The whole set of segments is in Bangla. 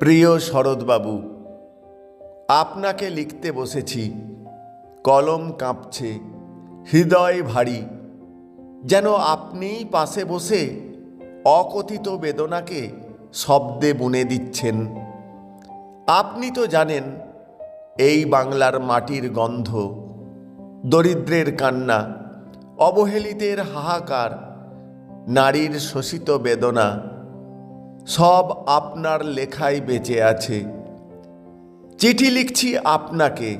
প্রিয় শরৎবাবু, আপনাকে লিখতে বসেছি। কলম কাঁপছে, হৃদয় ভারী। যেন আপনিই পাশে বসে অকথিত বেদনাকে শব্দে বুনে দিচ্ছেন। আপনি তো জানেন, এই বাংলার মাটির গন্ধ, দরিদ্রের কান্না, অবহেলিতের হাহাকার, নারীর শোষিত বেদনা। সব আপনার লেখায় বেঁচে আছে। চিঠি লিখছি আপনাকে।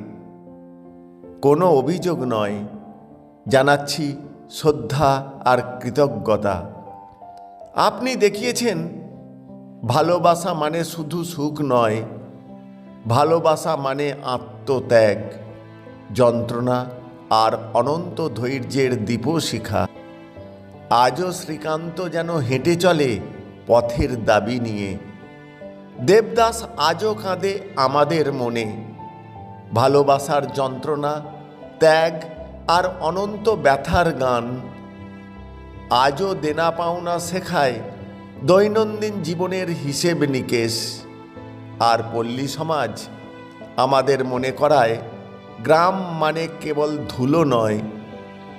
কোনো অভিযোগ নয়। জানাচ্ছি শ্রদ্ধা আর কৃতজ্ঞতা। আপনি দেখিয়েছেন, ভালোবাসা মানে শুধু সুখ নয়, ভালোবাসা মানে আত্মত্যাগ, যন্ত্রণা আর অনন্ত ধৈর্যের দীপশিখা। আজও শ্রীকান্ত যেন হেঁটে চলে পথের দাবি নিয়ে। দেবদাস আজও কাঁদে আমাদের মনে। ভালোবাসার যন্ত্রণা, ত্যাগ আর অনন্ত ব্যথার গান। আজও দেনা পাওনা শেখায় দৈনন্দিন জীবনের হিসেব নিকেশ। আর পল্লী সমাজ আমাদের মনে করায়, গ্রাম মানে কেবল ধুলো নয়,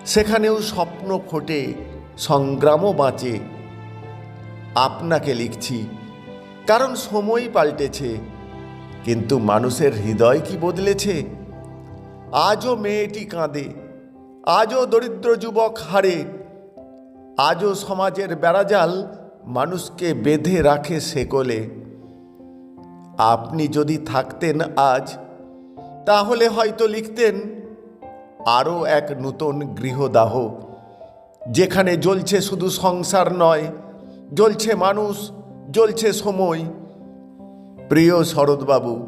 সেখানেও স্বপ্ন ফোটে সংগ্রামও বাঁচে। আপনাকে লিখছি। কারণ সময় পাল্টেছে, কিন্তু মানুষের হৃদয় কি বদলেছে? আজও মেয়েটি কাঁদে, আজও দরিদ্র যুবক হারে, আজও সমাজের বেড়াজাল মানুষকে বেঁধে রাখে সেকলে। আপনি যদি থাকতেন আজ, তাহলে হয়তো লিখতেন আরও এক নূতন গৃহদাহ, যেখানে জ্বলছে শুধু সংসার নয় জ্বলছে মানুষ, জ্বলছে সময়। প্রিয় শরৎবাবু,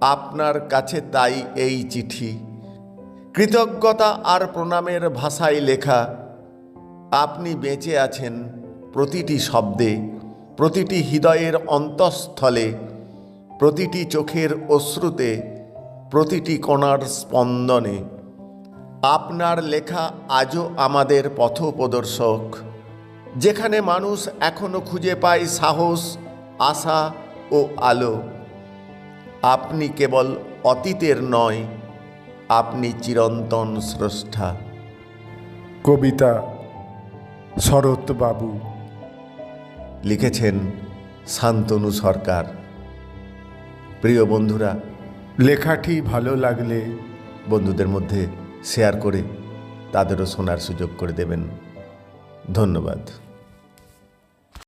আপনার কাছে তাই এই চিঠি। কৃতজ্ঞতা আর প্রণামের ভাষায় লেখা, আপনি বেঁচে আছেন প্রতিটি শব্দে, প্রতিটি হৃদয়ের অন্তঃস্থলে, প্রতিটি চোখের অশ্রুতে, প্রতিটি কণার স্পন্দনে। আপনার লেখা আজও আমাদের পথপ্রদর্শক। যেখানে মানুষ এখনও খুঁজে পায় সাহস আশা ও আলো। আপনি কেবল অতীতের নয় আপনি চিরন্তন স্রষ্টা। কবিতা শরৎবাবু লিখেছেন শান্তনু সরকার। প্রিয় বন্ধুরা লেখাটি ভালো লাগলে বন্ধুদের মধ্যে শেয়ার করে তাদেরও শোনার সুযোগ করে দেবেন। ধন্যবাদ।